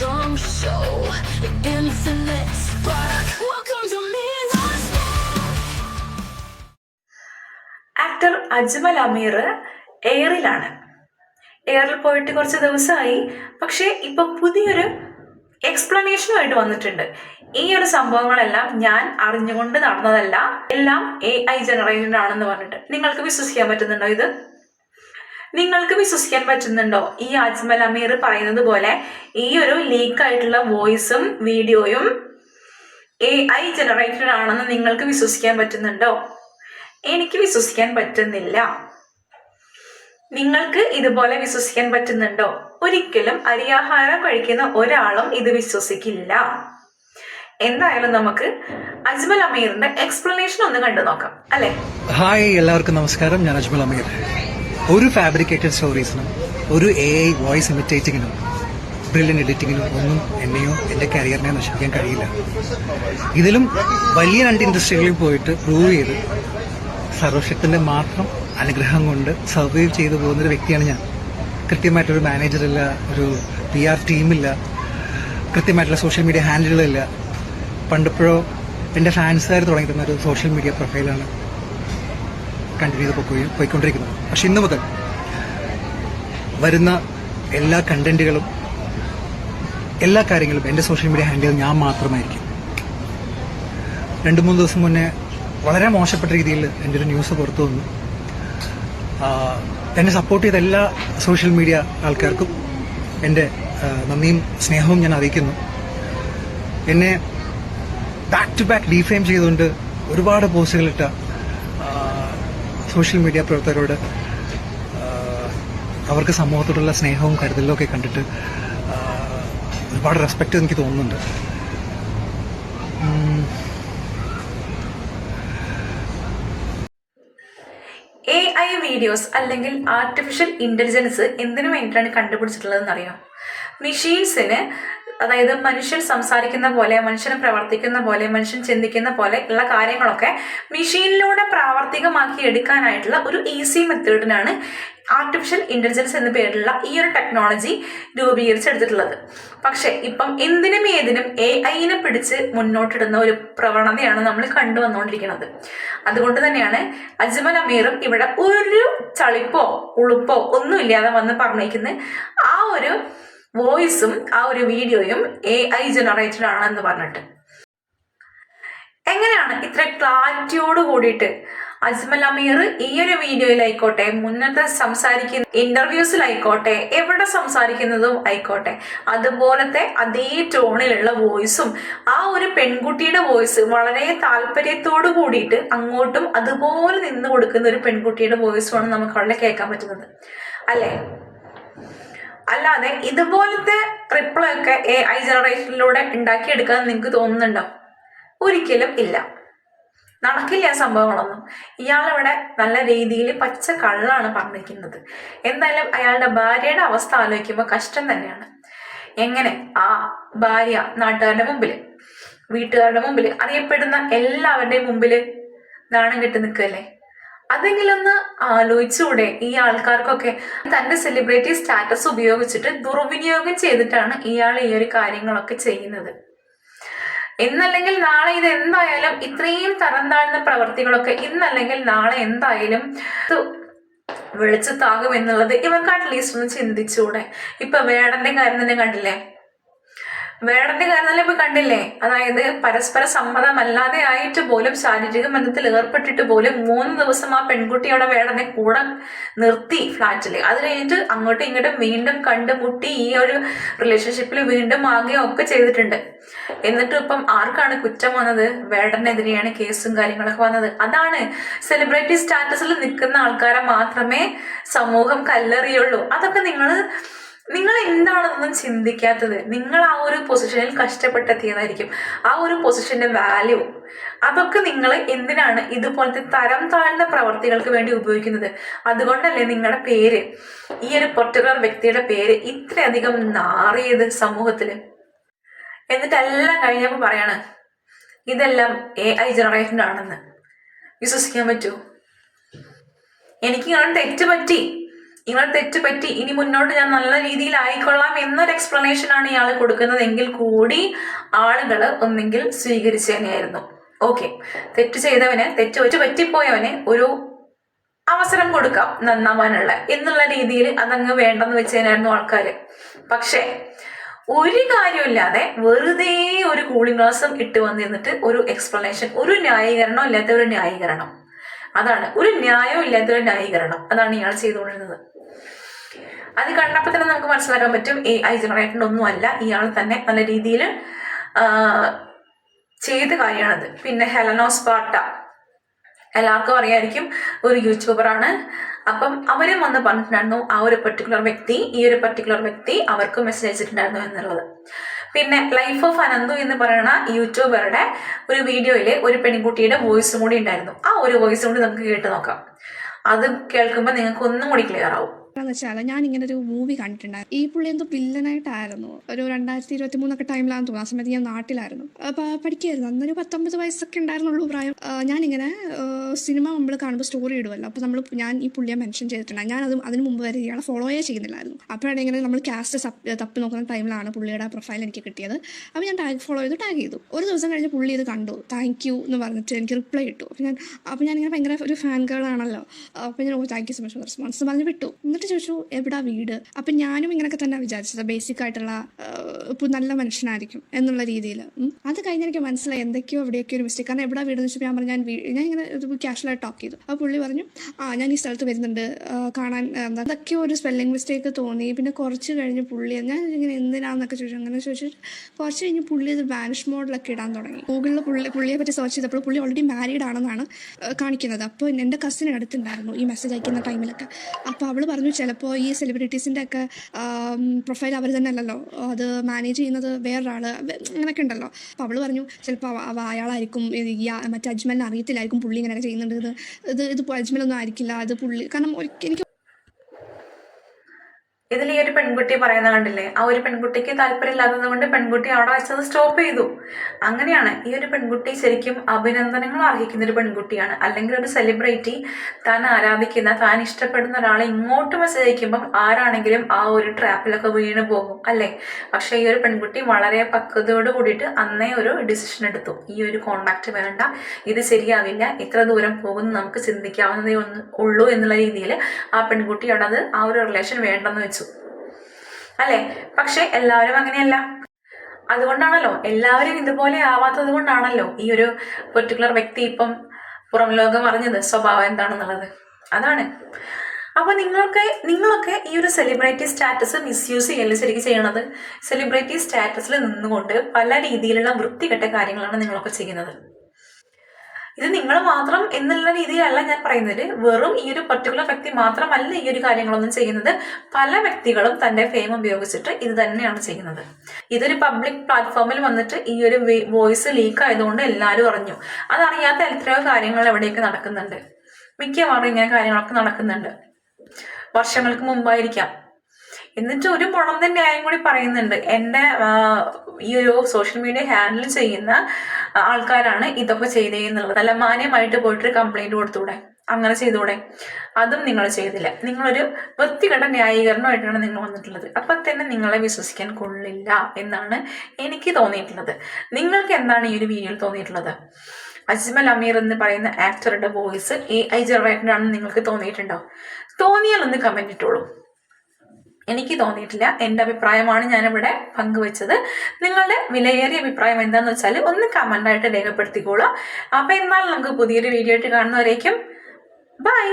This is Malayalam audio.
come show infinite spark. Welcome to Midnight's actor Ajmal Ameer എയറിലാണ് എയറിൽ പോയിട്ട് കുറച്ച് ദിവസമായി. പക്ഷേ ഇപ്പൊ പുതിയൊരു എക്സ്പ്ലനേഷനുമായിട്ട് വന്നിട്ടുണ്ട്. ഈ ഒരു സംഭവങ്ങളെല്ലാം ഞാൻ അറിഞ്ഞുകൊണ്ട് നടന്നതല്ല. എല്ലാം എ ഐ ജനറേറ്റഡ് ആണെന്ന് പറഞ്ഞിട്ട്. നിങ്ങൾക്ക് വിശ്വസിക്കാൻ പറ്റുന്നുണ്ടോ ഇത്? നിങ്ങൾക്ക് വിശ്വസിക്കാൻ പറ്റുന്നുണ്ടോ? ഈ അജ്മൽ അമീർ പറയുന്നത് പോലെ ഈ ഒരു ലീക്ക് ആയിട്ടുള്ള വോയിസും വീഡിയോയും എ ഐ ജനറേറ്റഡ് ആണെന്ന് നിങ്ങൾക്ക് വിശ്വസിക്കാൻ പറ്റുന്നുണ്ടോ? എനിക്ക് വിശ്വസിക്കാൻ പറ്റുന്നില്ല. നിങ്ങൾക്ക് ഇതുപോലെ വിശ്വസിക്കാൻ പറ്റുന്നുണ്ടോ? ഒരിക്കലും അരിയാഹാരം കഴിക്കുന്ന ഒരാളും ഇത് വിശ്വസിക്കില്ല. എന്തായാലും നമുക്ക് അജ്മൽ അമീറിന്റെ എക്സ്പ്ലനേഷൻ ഒന്ന് കണ്ടു നോക്കാം അല്ലെ? ഹായ് എല്ലാവർക്കും നമസ്കാരം. ഞാൻ അജ്മൽ അമീർ. ഒരു ഫാബ്രിക്കേറ്റഡ് സ്റ്റോറീസിനും ഒരു എ ഐ വോയിസ് ഇമിറ്റേറ്റിങ്ങിനും ബ്രില്യൻ എഡിറ്റിങ്ങിനും ഒന്നും എന്നെയോ എന്റെ കരിയറിനെ നശിപ്പിക്കാൻ കഴിയില്ല. ഇതിലും വലിയ രണ്ട് ഇൻഡസ്ട്രികളിൽ പോയിട്ട് പ്രൂവ് ചെയ്ത് സർവശക്തിന്റെ മാത്രം അനുഗ്രഹം കൊണ്ട് സർവൈവ് ചെയ്തു പോകുന്നൊരു വ്യക്തിയാണ് ഞാൻ. കൃത്യമായിട്ടൊരു മാനേജറില്ല ഒരു പി ആർ ടീമില്ല കൃത്യമായിട്ടുള്ള സോഷ്യൽ മീഡിയ ഹാൻഡിലുകളില്ല പണ്ടിപ്പോഴോ എന്റെ ഫാൻസുകാർ തുടങ്ങിയിരുന്ന ഒരു സോഷ്യൽ മീഡിയ പ്രൊഫൈലാണ് കണ്ടിന്യൂ ചെയ്ത് പോയി പോയിക്കൊണ്ടിരിക്കുന്നത്. പക്ഷെ ഇന്ന് മുതൽ വരുന്ന എല്ലാ കണ്ടന്റുകളും എല്ലാ കാര്യങ്ങളും എന്റെ സോഷ്യൽ മീഡിയ ഹാൻഡിൽ ഞാൻ മാത്രമായിരിക്കും. രണ്ട് മൂന്ന് ദിവസം മുന്നേ വളരെ മോശപ്പെട്ട രീതിയിൽ എന്റെ ഒരു ന്യൂസ് പുറത്തു വന്നു. എന്നെ സപ്പോർട്ട് ചെയ്ത എല്ലാ സോഷ്യൽ മീഡിയ ആൾക്കാർക്കും എന്റെ നന്ദിയും സ്നേഹവും ഞാൻ അറിയിക്കുന്നു. എന്നെ ബാക്ക് ടു ബാക്ക് ഡീഫെയിം ചെയ്തുകൊണ്ട് ഒരുപാട് പോസ്റ്റുകളിട്ട സോഷ്യൽ മീഡിയ പ്രവർത്തകരോട് അവർക്ക് സമൂഹത്തോടുള്ള സ്നേഹവും കരുതലും ഒക്കെ കണ്ടിട്ട് ഒരുപാട് റെസ്പെക്റ്റ് എനിക്ക് തോന്നുന്നുണ്ട്. എ ഐ വീഡിയോസ് അല്ലെങ്കിൽ ആർട്ടിഫിഷ്യൽ ഇന്റലിജൻസ് എന്തിനു വേണ്ടിയിട്ടാണ് കണ്ടുപിടിച്ചിട്ടുള്ളതെന്ന് അറിയാം? മെഷീൻസിന് അതായത് മനുഷ്യൻ സംസാരിക്കുന്ന പോലെ മനുഷ്യൻ പ്രവർത്തിക്കുന്ന പോലെ മനുഷ്യൻ ചിന്തിക്കുന്ന പോലെ ഉള്ള കാര്യങ്ങളൊക്കെ മെഷീനിലൂടെ പ്രാവർത്തികമാക്കി എടുക്കാനായിട്ടുള്ള ഒരു ഈസി മെത്തേഡിനാണ് ആർട്ടിഫിഷ്യൽ ഇന്റലിജൻസ് എന്ന പേരിലുള്ള ഈ ഒരു ടെക്നോളജി രൂപീകരിച്ചെടുത്തിട്ടുള്ളത്. പക്ഷെ ഇപ്പം എന്തിനും ഏതിനും എ ഐനെ പിടിച്ച് മുന്നോട്ടിടുന്ന ഒരു പ്രവണതയാണ് നമ്മൾ കണ്ടുവന്നുകൊണ്ടിരിക്കുന്നത്. അതുകൊണ്ട് തന്നെയാണ് അജ്മൽ അമീറും ഇവിടെ ഒരു ചളിപ്പോ ഉളുപ്പോ ഒന്നുമില്ലാതെ വന്ന് പറഞ്ഞേക്കുന്നത് ആ ഒരു വോയിസും ആ ഒരു വീഡിയോയും എ ഐ ജനറേറ്റഡ് ആണെന്ന് പറഞ്ഞിട്ട്. എങ്ങനെയാണ് ഇത്ര ക്ലാരിറ്റിയോട് കൂടിയിട്ട് അജ്മൽ അമീർ ഈ ഒരു വീഡിയോയിലായിക്കോട്ടെ മുന്നത്തെ സംസാരിക്കുന്ന ഇന്റർവ്യൂസിലായിക്കോട്ടെ എവിടെ സംസാരിക്കുന്നതും ആയിക്കോട്ടെ അതുപോലത്തെ അതേ ടോണിലുള്ള വോയിസും ആ ഒരു പെൺകുട്ടിയുടെ വോയിസ് വളരെ താല്പര്യത്തോട് കൂടിയിട്ട് അങ്ങോട്ടും അതുപോലെ നിന്ന് കൊടുക്കുന്ന ഒരു പെൺകുട്ടിയുടെ വോയിസുമാണ് നമുക്ക് അവിടെ കേൾക്കാൻ പറ്റുന്നത്. അല്ലേ? അല്ലാതെ ഇതുപോലത്തെ റിപ്ലൈ ഒക്കെ എ ഐ ജനറേഷനിലൂടെ ഉണ്ടാക്കിയെടുക്കാൻ നിങ്ങൾക്ക് തോന്നുന്നുണ്ടോ? ഒരിക്കലും ഇല്ല. നടക്കില്ല സംഭവങ്ങളൊന്നും. ഇയാളിവിടെ നല്ല രീതിയിൽ പച്ച കള്ളാണ് പറഞ്ഞിരിക്കുന്നത്. എന്തായാലും അയാളുടെ ഭാര്യയുടെ അവസ്ഥ ആലോചിക്കുമ്പോൾ കഷ്ടം തന്നെയാണ്. എങ്ങനെ? ആ ഭാര്യ നാട്ടുകാരുടെ മുമ്പിൽ വീട്ടുകാരുടെ മുമ്പിൽ അറിയപ്പെടുന്ന എല്ലാവരുടെയും മുമ്പിൽ നാണം കെട്ടി നിൽക്കുകയല്ലേ? അതെങ്കിലൊന്ന് ആലോചിച്ചുകൂടെ ഈ ആൾക്കാർക്കൊക്കെ. തന്റെ സെലിബ്രിറ്റി സ്റ്റാറ്റസ് ഉപയോഗിച്ചിട്ട് ദുർവിനിയോഗം ചെയ്തിട്ടാണ് ഇയാൾ ഈ ഒരു കാര്യങ്ങളൊക്കെ ചെയ്യുന്നത്. ഇന്നല്ലെങ്കിൽ നാളെ ഇത് എന്തായാലും ഇത്രയും തരം താഴ്ന്ന പ്രവർത്തികളൊക്കെ ഇന്നല്ലെങ്കിൽ നാളെ എന്തായാലും വെളിച്ചത്താകും എന്നുള്ളത് ഇവർക്ക് അറ്റ്ലീസ്റ്റ് ഒന്ന് ചിന്തിച്ചുകൂടെ ഇപ്പൊ വേടന്റെ കാര്യം തന്നെ കണ്ടില്ലേ? വേടന്റെ കാരണം ഇപ്പൊ കണ്ടില്ലേ? അതായത് പരസ്പര സമ്മതമല്ലാതെ ആയിട്ട് പോലും ശാരീരിക ബന്ധത്തിൽ ഏർപ്പെട്ടിട്ട് പോലും മൂന്ന് ദിവസം ആ പെൺകുട്ടിയുടെ വേടനെ കൂടെ നിർത്തി ഫ്ലാറ്റിൽ അത് കഴിഞ്ഞിട്ട് അങ്ങോട്ടും ഇങ്ങോട്ടും വീണ്ടും കണ്ടുമുട്ടി ഈ ഒരു റിലേഷൻഷിപ്പിൽ വീണ്ടും ആകുകയും ഒക്കെ ചെയ്തിട്ടുണ്ട്. എന്നിട്ട് ഇപ്പം ആർക്കാണ് കുറ്റം വന്നത്? വേടനെതിരെയാണ് കേസും കാര്യങ്ങളൊക്കെ വന്നത്. അതാണ് സെലിബ്രിറ്റി സ്റ്റാറ്റസിൽ നിൽക്കുന്ന ആൾക്കാരെ മാത്രമേ സമൂഹം കല്ലെറിയുള്ളൂ. അതൊക്കെ നിങ്ങൾ നിങ്ങൾ എന്താണെന്നൊന്നും ചിന്തിക്കാത്തത്? നിങ്ങൾ ആ ഒരു പൊസിഷനിൽ കഷ്ടപ്പെട്ടെത്തിയതായിരിക്കും. ആ ഒരു പൊസിഷന്റെ വാല്യൂ അതൊക്കെ നിങ്ങൾ എന്തിനാണ് ഇതുപോലത്തെ തരം താഴ്ന്ന പ്രവർത്തികൾക്ക് വേണ്ടി ഉപയോഗിക്കുന്നത്? അതുകൊണ്ടല്ലേ നിങ്ങളുടെ പേര് ഈ ഒരു പർട്ടിക്കുലർ വ്യക്തിയുടെ പേര് ഇത്രയധികം നാറിയത് സമൂഹത്തിൽ എന്നിട്ടെല്ലാം കഴിഞ്ഞപ്പോൾ പറയാണ് ഇതെല്ലാം എ ഐ ജനറേഷൻ ആണെന്ന്. വിശ്വസിക്കാൻ പറ്റുമോ? എനിക്ക് ഇങ്ങനെ തെറ്റ് പറ്റി. നിങ്ങളെ തെറ്റ് പറ്റി ഇനി മുന്നോട്ട് ഞാൻ നല്ല രീതിയിൽ ആയിക്കൊള്ളാം എന്നൊരു എക്സ്പ്ലനേഷൻ ആണ് ഇയാൾ കൊടുക്കുന്നതെങ്കിൽ കൂടി ആളുകൾ ഒന്നെങ്കിൽ സ്വീകരിച്ചേനെയായിരുന്നു. ഓക്കെ തെറ്റ് ചെയ്തവന് തെറ്റ് വെച്ച് പറ്റിപ്പോയവന് ഒരു അവസരം കൊടുക്കാം നന്നാവാനുള്ള എന്നുള്ള രീതിയിൽ അതങ്ങ് വേണ്ടെന്ന് വെച്ചതിനായിരുന്നു ആൾക്കാർ പക്ഷേ ഒരു കാര്യമില്ലാതെ വെറുതെ ഒരു കൂളിംഗ് ഗ്ലാസും ഇട്ട് വന്നിരുന്നിട്ട് ഒരു എക്സ്പ്ലനേഷൻ ഒരു ന്യായീകരണം ഇല്ലാത്ത ഒരു ന്യായീകരണം. അതാണ്. ഒരു ന്യായവും ഇല്ലാത്തൊരു ന്യായീകരണം. അതാണ് ഇയാൾ ചെയ്തുകൊണ്ടിരുന്നത്. അത് കണ്ടപ്പോൾ തന്നെ നമുക്ക് മനസ്സിലാക്കാൻ പറ്റും ഈ ഐ ജനറേറ്റഡ് ഒന്നും അല്ല. ഇയാൾ തന്നെ നല്ല രീതിയിൽ ചെയ്ത കാര്യമാണത്. പിന്നെ ഹെലനോസ് പാട്ട എല്ലാവർക്കും അറിയായിരിക്കും ഒരു യൂട്യൂബറാണ്. അപ്പം അവരും വന്ന് പറഞ്ഞിട്ടുണ്ടായിരുന്നു ആ ഒരു പെർട്ടിക്കുലർ വ്യക്തി ഈ ഒരു പെർട്ടിക്കുലർ വ്യക്തി അവർക്ക് മെസ്സേജ് അയച്ചിട്ടുണ്ടായിരുന്നു എന്നുള്ളത്. പിന്നെ ലൈഫ് ഓഫ് അനന്തു എന്ന് പറയുന്ന യൂട്യൂബറുടെ ഒരു വീഡിയോയിൽ ഒരു പെൺകുട്ടിയുടെ വോയിസും കൂടി ഉണ്ടായിരുന്നു. ആ ഒരു വോയിസും കൂടി നമുക്ക് കേട്ട് നോക്കാം. അത് കേൾക്കുമ്പോൾ നിങ്ങൾക്ക് ഒന്നും കൂടി ക്ലിയർ ആവും. എന്ന് വെച്ചാൽ ഞാൻ ഇങ്ങനെ ഒരു മൂവി കണ്ടിട്ടുണ്ടായിരുന്നു. ഈ പുള്ളി എന്തോ വില്ലനായിട്ടായിരുന്നു ഒരു രണ്ടായിരത്തി ഇരുപത്തി മൂന്നൊക്കെ ടൈമിലാണെന്ന് തോന്നുന്നു. ആ സമയത്ത് ഞാൻ നാട്ടിലായിരുന്നു. പഠിക്കുകയായിരുന്നു അന്നൊരു പത്തൊമ്പത് വയസ്സൊക്കെ ഉണ്ടായിരുന്നുള്ളൂ പ്രായം. ഞാനിങ്ങനെ സിനിമ നമ്മൾ കാണുമ്പോൾ സ്റ്റോറി ഇടുമല്ലോ അപ്പോൾ നമ്മൾ ഞാൻ ഈ പുള്ളിയെ മെൻഷൻ ചെയ്തിട്ടുണ്ട് ഞാൻ അത് അതിന് മുമ്പ് വരെ ഇയാളെ ഫോളോയേ ചെയ്യുന്നില്ലായിരുന്നു. അപ്പോഴാണ് ഇങ്ങനെ നമ്മൾ കാസ്റ്റ് തപ്പി നോക്കുന്ന ടൈമിലാണ് പുള്ളിയുടെ പ്രൊഫൈൽ എനിക്ക് കിട്ടിയത്. അപ്പോൾ ഞാൻ ടാഗ് ഫോളോ ചെയ്തു ടാഗ് ചെയ്തു. ഒരു ദിവസം കഴിഞ്ഞ് പുള്ളി ഇത് കണ്ടു. താങ്ക് യു എന്ന് പറഞ്ഞിട്ട് എനിക്ക് റിപ്ലൈ ഇട്ടു. അപ്പോൾ ഞാൻ അപ്പോൾ ഞാനിങ്ങനെ ഭയങ്കര ഒരു ഫാൻ ഗേൾ ആണല്ലോ. അപ്പോൾ ഞാൻ ഓ thank you so much response പറഞ്ഞ് വിട്ടു. എന്നിട്ട് ചോദിച്ചു എവിടാ വീട്? അപ്പം ഞാനും ഇങ്ങനെയൊക്കെ തന്നെ വിചാരിച്ചത്. ബേസിക് ആയിട്ടുള്ള നല്ല മനുഷ്യനായിരിക്കും എന്നുള്ള രീതിയിൽ അത് കഴിഞ്ഞ് എനിക്ക് മനസ്സിലായി എന്തൊക്കെയോ എവിടെയൊക്കെ ഒരു മിസ്റ്റേക്ക് കാരണം എവിടെ വീടെന്ന് വെച്ചപ്പോൾ ഞാൻ പറഞ്ഞു ഞാൻ ഞാൻ ഇങ്ങനെ ക്യാഷ്വലായിട്ട് ടോക്ക് ചെയ്തു. അപ്പോൾ പുള്ളി പറഞ്ഞു ആ ഞാൻ ഈ സ്ഥലത്ത് വരുന്നുണ്ട്. കാണാൻ എന്താ അതൊക്കെ ഒരു സ്പെല്ലിംഗ് മിസ്റ്റേക്ക് തോന്നി. പിന്നെ കുറച്ച് കഴിഞ്ഞ് പുള്ളി ഞാൻ ഇങ്ങനെ എന്തിനാന്നൊക്കെ ചോദിച്ചു. അങ്ങനെ ചോദിച്ചിട്ട് കുറച്ച് കഴിഞ്ഞ് പുള്ളി ഇത് വാനിഷ് മോഡിലൊക്കെ ഇടാൻ തുടങ്ങി. ഗൂഗിളിൽ പുള്ളി പുള്ളിയെ പറ്റി സെർച്ച് ചെയ്തപ്പോൾ പുള്ളി ഓൾറെഡി മാരീഡ് ആണെന്നാണ് കാണിക്കുന്നത്. അപ്പോൾ എന്റെ കസിന് അടുത്തുണ്ടായിരുന്നു ഈ മെസ്സേജ് അയക്കുന്ന ടൈമിലൊക്കെ അപ്പോൾ അവൾ പറഞ്ഞു ചിലപ്പോൾ ഈ സെലിബ്രിറ്റീസിന്റെ ഒക്കെ പ്രൊഫൈൽ അവർ തന്നെ അല്ലല്ലോ. അത് മാനേജ് ചെയ്യുന്നത് വേറൊരാൾ അങ്ങനെയൊക്കെ ഉണ്ടല്ലോ. അപ്പോൾ അവൾ പറഞ്ഞു ചിലപ്പോൾ അയാളായിരിക്കും മറ്റേ അജ്മലിനെ അറിയത്തില്ലായിരിക്കും പുള്ളി ഇങ്ങനെയൊക്കെ ചെയ്യുന്നുണ്ട് ഇത് ഇത് ഇത് അജ്മലൊന്നും ആയിരിക്കില്ല. അത് പുള്ളി കാരണം എനിക്ക് ഇതിൽ ഈ ഒരു പെൺകുട്ടി പറയുന്ന കണ്ടില്ലേ? ആ ഒരു പെൺകുട്ടിക്ക് താല്പര്യമില്ലാത്തത് കൊണ്ട് പെൺകുട്ടി അവിടെ വെച്ചത് സ്റ്റോപ്പ് ചെയ്തു. അങ്ങനെയാണ് ഈ ഒരു പെൺകുട്ടി ശരിക്കും അഭിനന്ദനങ്ങൾ അർഹിക്കുന്ന ഒരു പെൺകുട്ടിയാണ്. അല്ലെങ്കിൽ ഒരു സെലിബ്രിറ്റി താൻ ആരാധിക്കുന്ന താൻ ഇഷ്ടപ്പെടുന്ന ഒരാളെ ഇങ്ങോട്ട് മെസ്സേജ് അയക്കുമ്പം ആരാണെങ്കിലും ആ ഒരു ട്രാപ്പിലൊക്കെ വീണ് പോകും അല്ലേ? പക്ഷേ ഈ ഒരു പെൺകുട്ടി വളരെ പക്വതയോട് കൂടിയിട്ട് അന്നേ ഒരു ഡിസിഷൻ എടുത്തു. ഈ ഒരു കോണ്ടാക്ട് വേണ്ട. ഇത് ശരിയാവില്ല. ഇത്ര ദൂരം പോകുന്നു. നമുക്ക് ചിന്തിക്കാവുന്നതേ ഉള്ളൂ എന്നുള്ള രീതിയിൽ ആ പെൺകുട്ടി അവിടെ അത് ആ ഒരു റിലേഷൻ വേണ്ടെന്ന് വെച്ചു. അല്ലേ? പക്ഷെ എല്ലാവരും അങ്ങനെയല്ല. അതുകൊണ്ടാണല്ലോ എല്ലാവരും ഇതുപോലെ ആവാത്തത് കൊണ്ടാണല്ലോ ഈ ഒരു പെർട്ടിക്കുലർ വ്യക്തി ഇപ്പം പുറം ലോകം അറിഞ്ഞത് സ്വഭാവം എന്താണെന്നുള്ളത്. അതാണ്. അപ്പൊ നിങ്ങൾക്ക് നിങ്ങളൊക്കെ ഈ ഒരു സെലിബ്രിറ്റി സ്റ്റാറ്റസ് മിസ്യൂസ് ചെയ്യല്ലേ ശരിക്കും ചെയ്യണത്? സെലിബ്രിറ്റി സ്റ്റാറ്റസിൽ നിന്നുകൊണ്ട് പല രീതിയിലുള്ള വൃത്തികെട്ട കാര്യങ്ങളാണ് നിങ്ങളൊക്കെ ചെയ്യുന്നത്. ഇത് നിങ്ങൾ മാത്രം എന്നുള്ള രീതിയിലല്ല ഞാൻ പറയുന്നത്. വെറും ഈ ഒരു പർട്ടിക്കുലർ വ്യക്തി മാത്രമല്ല ഈ ഒരു കാര്യങ്ങളൊന്നും ചെയ്യുന്നത്. പല വ്യക്തികളും തന്റെ ഫെയിം ഉപയോഗിച്ചിട്ട് ഇത് തന്നെയാണ് ചെയ്യുന്നത്. ഇതൊരു പബ്ലിക് പ്ലാറ്റ്ഫോമിൽ വന്നിട്ട് ഈ ഒരു വോയിസ് ലീക്ക് ആയതുകൊണ്ട് എല്ലാവരും അറിഞ്ഞു. അതറിയാത്ത എത്രയോ കാര്യങ്ങൾ എവിടെയൊക്കെ നടക്കുന്നുണ്ട്. മിക്കവാറും ഇങ്ങനെ കാര്യങ്ങളൊക്കെ നടക്കുന്നുണ്ട്. വർഷങ്ങൾക്ക് മുമ്പായിരിക്കാം. എന്നിട്ട് ഒരു മുളന്ത ന്യായം കൂടി പറയുന്നുണ്ട്. എന്റെ ഈ ഒരു സോഷ്യൽ മീഡിയ ഹാൻഡിൽ ചെയ്യുന്ന ആൾക്കാരാണ് ഇതൊക്കെ ചെയ്തേന്നുള്ളത് നല്ല മാന്യമായിട്ട് പോയിട്ട് കംപ്ലൈന്റ് കൊടുത്തൂടെ? അങ്ങനെ ചെയ്തൂടെ? അതും നിങ്ങൾ ചെയ്തില്ല. നിങ്ങളൊരു വൃത്തികെട്ട ന്യായീകരണമായിട്ടാണ് നിങ്ങൾ വന്നിട്ടുള്ളത്. അപ്പം തന്നെ നിങ്ങളെ വിശ്വസിക്കാൻ കൊള്ളില്ല എന്നാണ് എനിക്ക് തോന്നിയിട്ടുള്ളത്. നിങ്ങൾക്ക് എന്താണ് ഈ ഒരു വീഡിയോയിൽ തോന്നിയിട്ടുള്ളത്? അജ്മൽ അമീർ എന്ന് പറയുന്ന ആക്ടറുടെ വോയിസ് എ ഐ ജനറേറ്റഡ് നിങ്ങൾക്ക് തോന്നിയിട്ടുണ്ടോ? തോന്നിയാൽ ഒന്ന് കമന്റ് ഇട്ടോളൂ. എനിക്ക് തോന്നിയിട്ടില്ല. എന്റെ അഭിപ്രായമാണ് ഞാനിവിടെ പങ്കുവച്ചത്. നിങ്ങളുടെ വിലയേറിയ അഭിപ്രായം എന്താന്ന് വെച്ചാൽ ഒന്ന് കമന്റായിട്ട് രേഖപ്പെടുത്തിക്കോളൂ. അപ്പോൾ എന്നാൽ നമുക്ക് പുതിയൊരു വീഡിയോ ആയിട്ട് കാണുന്നവരേക്കും ബൈ